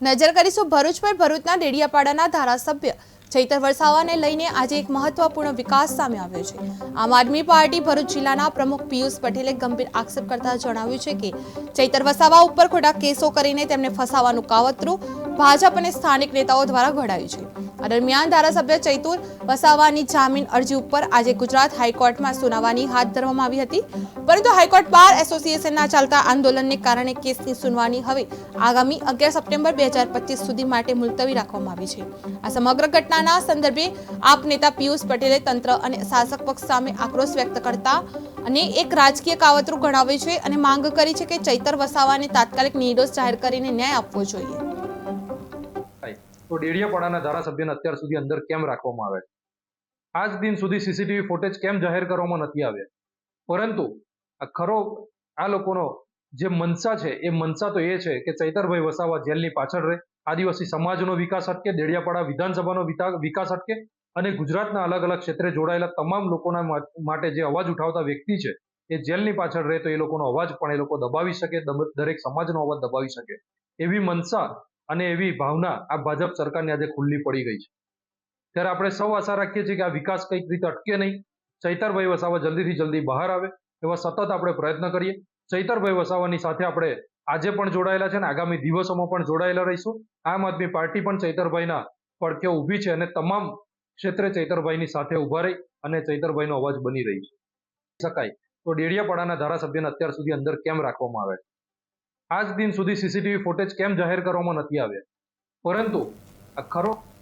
નજર કરીશું ભરૂચ પર ભરૂચના ડેડિયાપાડાના ધારાસભ્ય ચૈતર વરસાવાને લઈને આજે એક મહત્વપૂર્ણ વિકાસ સામે આવ્યો છે. આમ આદમી પાર્ટી ભરૂચ જિલ્લાના પ્રમુખ પિયુષ પટેલે ગંભીર આક્ષેપ કરતા જણાવ્યું છે કે ચૈતર વસાવા ઉપર ખોટા કેસો કરીને તેમને ફસાવાનું કાવતરું ભાજપ અને સ્થાનિક નેતાઓ દ્વારા ઘડાયું છે. આ દરમિયાન ધારાસભ્ય ચૈતુર વસાવાની જામીન અરજી ઉપર આજે ગુજરાત હાઈકોર્ટમાં સુનાવણી હાથ ધરવામાં આવી હતી. પરંતુ હાઈકોર્ટ બાર એસોસિએશનના ચાલતા આંદોલનને કારણે કેસની સુનાવણી હવે આગામી અગિયાર સપ્ટેમ્બર બે હજાર પચીસ સુધી માટે મુલતવી રાખવામાં આવી છે. આ સમગ્ર ઘટનાના સંદર્ભે આપ નેતા પિયુષ પટેલે તંત્ર અને શાસક પક્ષ સામે આક્રોશ વ્યક્ત કરતા અને એક રાજકીય કાવતરું ગણાવ્યું છે અને માંગ કરી છે કે ચૈતર વસાવાને તાત્કાલિક નિર્દોષ જાહેર કરીને ન્યાય આપવો જોઈએ. તો ડેડિયાપાડાના ધારાસભ્યને અત્યાર સુધી અંદર કેમ રાખવામાં આવે? આજ દિન સુધી સીસીટીવી ફૂટેજ કેમ જાહેર કરવામાં નથી આવ્યા? પરંતુ આ ખરો આ લોકોનો જે મનસા છે, એ મનસા તો એ છે કે ચૈતરભાઈ વસાવા જેલની પાછળ રહે, આદિવાસી સમાજનો વિકાસ અટકે દેડિયાપાડા વિધાનસભાનો વિકાસ અટકે અને ગુજરાતના અલગ અલગ ક્ષેત્રે જોડાયેલા તમામ લોકોના માટે જે અવાજ ઉઠાવતા વ્યક્તિ છે, એ જેલની પાછળ રહે તો એ લોકોનો અવાજ પણ એ લોકો દબાવી શકે દરેક સમાજનો અવાજ દબાવી શકે. એવી મનસા અને એવી ભાવના આ ભાજપ સરકારની આજે ખુલ્લી પડી ગઈ છે. ત્યારે આપણે સૌ આશા રાખીએ છીએ કે આ વિકાસ કંઈક રીતે અટકે નહીં. ચૈતરભાઈ વસાવા જલ્દીથી જલ્દી બહાર આવે એવા સતત આપણે પ્રયત્ન કરીએ. ચૈતરભાઈ વસાવાની સાથે આપણે આજે પણ જોડાયેલા છે અને આગામી દિવસોમાં પણ જોડાયેલા રહીશું. આમ આદમી પાર્ટી પણ ચૈતરભાઈના પડખે ઊભી છે અને તમામ ક્ષેત્રે ચૈતરભાઈની સાથે ઊભા રહી અને ચૈતરભાઈનો અવાજ બની રહી છે. શકાય તો ડેડિયાપાડાના ધારાસભ્યને અત્યાર સુધી અંદર કેમ રાખવામાં આવે આજ દિન સુધી સીસીટીવી ફૂટેજ કેમ જાહેર કરવામાં નથી આવ્યા? પરંતુ આ ખરો